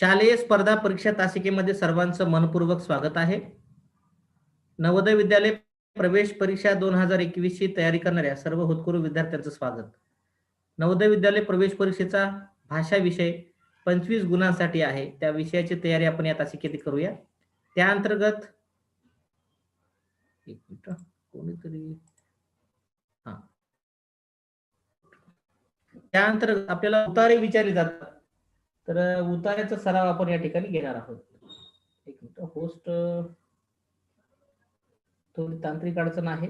शालेय स्पर्धा परीक्षा तासिकेमध्ये सर्वांचं मनपूर्वक स्वागत आहे. नवोदय विद्यालय प्रवेश परीक्षा दोन हजार एकवीस ची तयारी करणाऱ्या सर्व होतकरू विद्यार्थ्यांचं स्वागत. नवोदय विद्यालय प्रवेश परीक्षेचा भाषा विषय पंचवीस गुणांसाठी आहे. त्या विषयाची तयारी आपण या तासिकेत करूया. त्या अंतर्गत एक मिनिट कोणीतरी हा. त्या अंतर्गत आपल्याला उतारे विचारले जातात. तर उतार्याचा सराव आपण या ठिकाणी घेणार आहोत. एक मिनिट होस्ट थोडी तांत्रिक अडचण आहे.